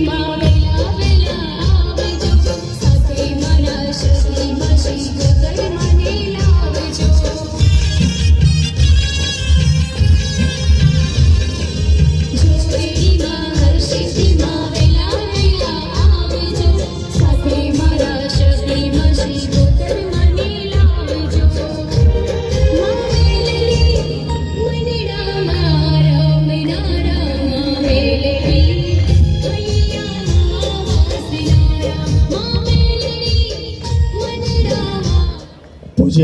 my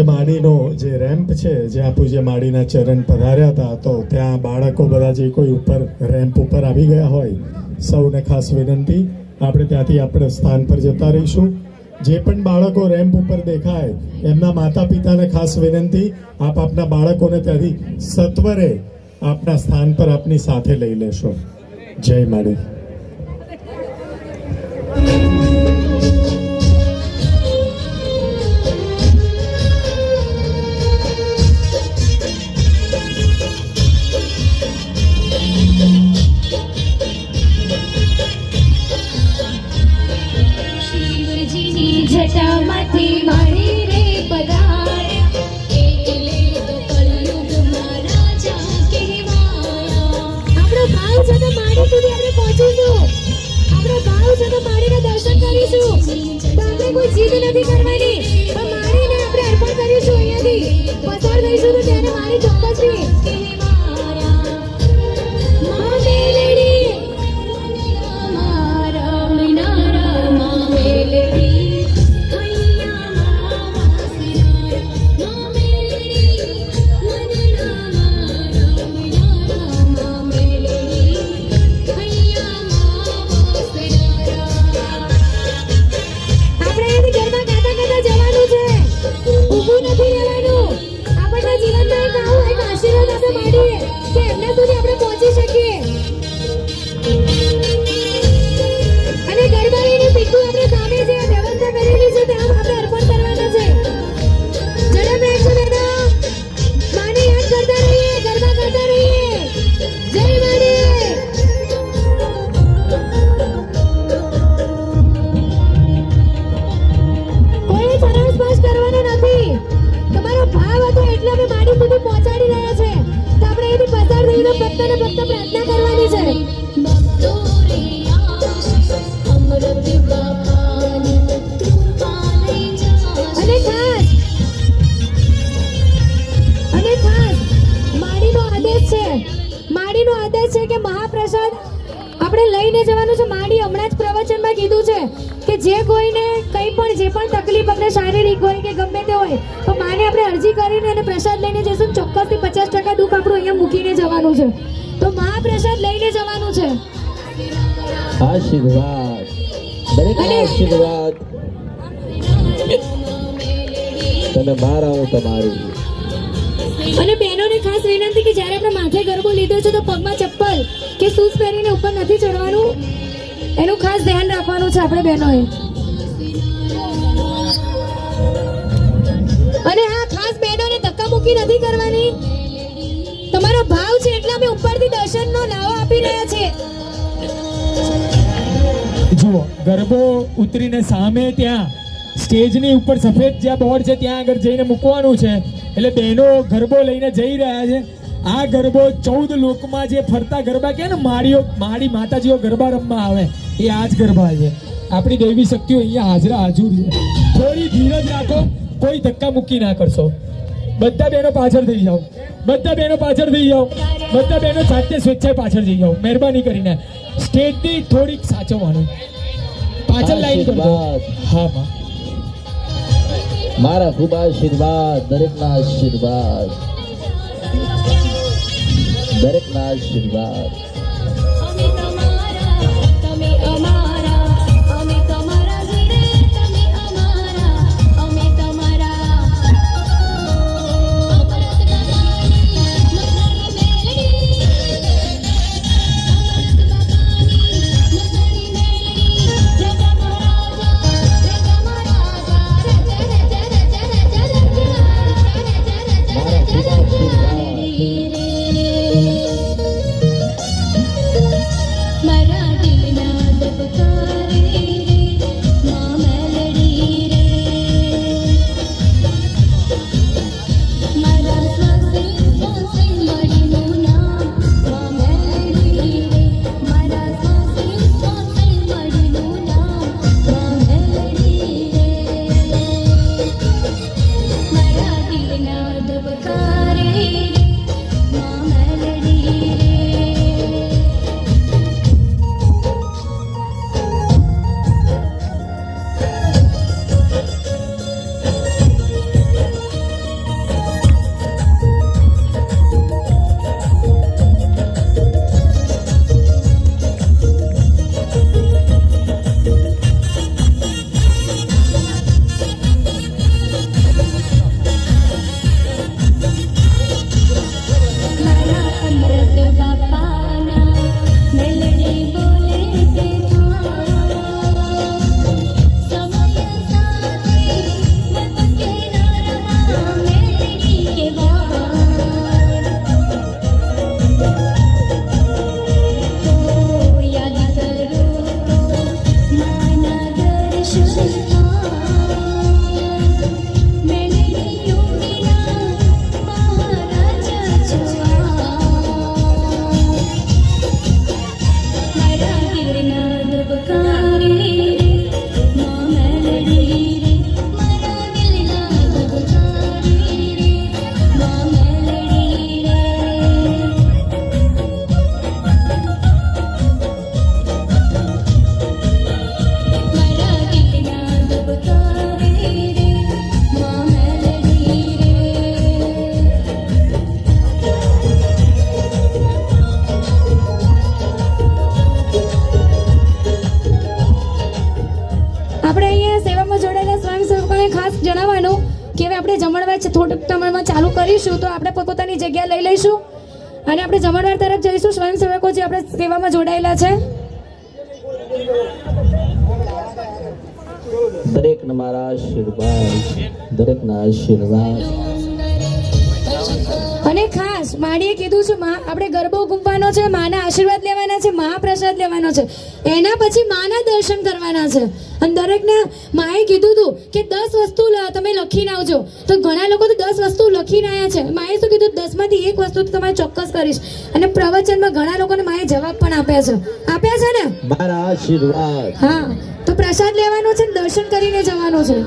માળીનો જે ramp છે જ્યાં પૂજ્ય માળીના ચરણ પધાર્યા હતા, તો ત્યાં બાળકો બધા જે કોઈ ઉપર રેમ્પ ઉપર આવી ગયા હોય, સૌને ખાસ વિનંતી. આપણે ત્યાંથી આપણે સ્થાન પર જતા રહીશું. જે પણ બાળકો રેમ્પ ઉપર દેખાય, એમના માતા પિતાને ખાસ વિનંતી. આપ આપના બાળકોને ત્યાંથી સત્વરે આપના સ્થાન પર આપની સાથે લઈ લેશો. જય માળી કરવાની. પણ માડીને આપણે અર્પણ કરીશું અહીંયાથી. પસાર થઈશું તો ત્યારે માડી ચોક્કસથી. અમે માડી સુધી પહોંચાડી રહ્યા છે. તો આપણે એની પસાર થઈને ફક્ત ને ફક્ત પ્રાર્થના કરવાની છે. અને ખાસ માડીનો આદેશ છે. માડીનો આદેશ છે કે મહાપ્રસાદ આપણે લઈને જવાનું છે. માડી હમણાં જ પ્રવચનમાં કીધું છે કે જે કોઈને કંઈ પણ જે પણ તકલીફ આપણે શારીરિક હોય કે ગમે તે હોય તો માને આપણે અરજી કરીને અને પ્રસાદ લઈને જઈશું ચોક્કસથી પચાસ ટકા દુઃખ આપણું અહીંયા મૂકીને જવાનું છે. તો મહાપ્રસાદ લઈને જવાનું છે. આશીર્વાદ. દરેક આશીર્વાદ. તમે મારા હું તમારી. અને બહેનોને વિનંતી કે જ્યારે આપણે માથે ગરબો લીધો છે તો પગમાં ચપ્પલ કે શૂઝ પહેરીને ઉપર નથી ચડવાનું? એનું ખાસ ધ્યાન રાખવાનું છે આપણે બહેનોએ. અને હા, ખાસ બહેનોને ધક્કામુક્કી નથી કરવાની. તમારો ભાવ છે એટલે અમે ઉપરથી દર્શનનો લાવો આપી રહ્યા છીએ જુઓ, ગરબો ઉતરીને સામે ત્યાં, સ્ટેજની ઉપર સફેદ જ્યાં બોર્ડ છે, ત્યાં આગળ જઈને મૂકવાનું છે. એટલે બહેનો ગરબો લઈને જઈ રહ્યા છે. આ ગરબો ચૌદ લોકમાં જે ફરતા ગરબા કહે ને માળીઓ માળી માતાજીઓ ગરબા રમવા આવે એ આ જ ગરબા છે. આપણી દૈવી શક્તિઓ અહીંયા હાજરા હાજર છે. થોડી ધીરજ રાખો કોઈ ધક્કા મૂકી ના કરશો. બધા બહેનો પાછળ થઈ જાઓ. બધા બહેનો પાછળ થઈ જાઓ. બધા બહેનો જાતે સ્વેચ્છાએ પાછળ થઈ જાઓ. મહેરબાની કરીને. સ્ટેજની થોડીક સાચવવાનું. પાછળ લાઈન કરજો. હા હા મારા ખૂબ આશીર્વાદ દરેકના આશીર્વાદ. દરેકના આશીર્વાદ. થોડીક સમયમાં ચાલુ કરીશું તો આપણે પોતપોતાની જગ્યા લઈ લઈશું અને આપણે જમણવાર તરફ જઈશું સ્વયંસેવકો જે આપણે સેવામાં જોડાયેલા છે. દરેકના મારા આશીર્વાદ, દરેકના આશીર્વાદ. અને ખાસ માડીએ કીધું છે માં આપણે ગરબો ઘૂમવાનો છે માના આશીર્વાદ લેવાના છે મહાપ્રસાદ લેવાનો છે. એના પછી માના દર્શન કરવાના છે. અને દરેકને માએ કીધું હતું કે દસ વસ્તુ તમે લખીને આવજો. તો ઘણા લોકો તો દસ વસ્તુ લખીને આવ્યા છે. માએ શું કીધું? દસમાંથી એક વસ્તુ તમારે ચોક્કસ કરીશ. અને પ્રવચનમાં ઘણા લોકોને માએ જવાબ પણ આપ્યા છે. આપ્યા છે ને? મારા આશીર્વાદ. હા. તો પ્રસાદ લેવાનો છે દર્શન કરીને જવાનું છે.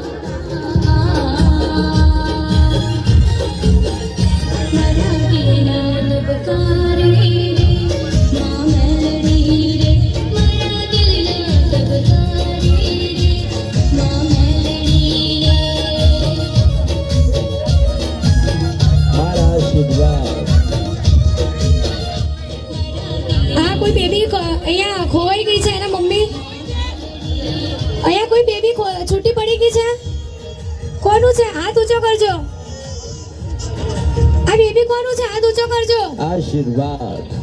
ઊંચો કરજો. આ બેબી કોનું છે? હાથ ઊંચો કરજો. આશીર્વાદ.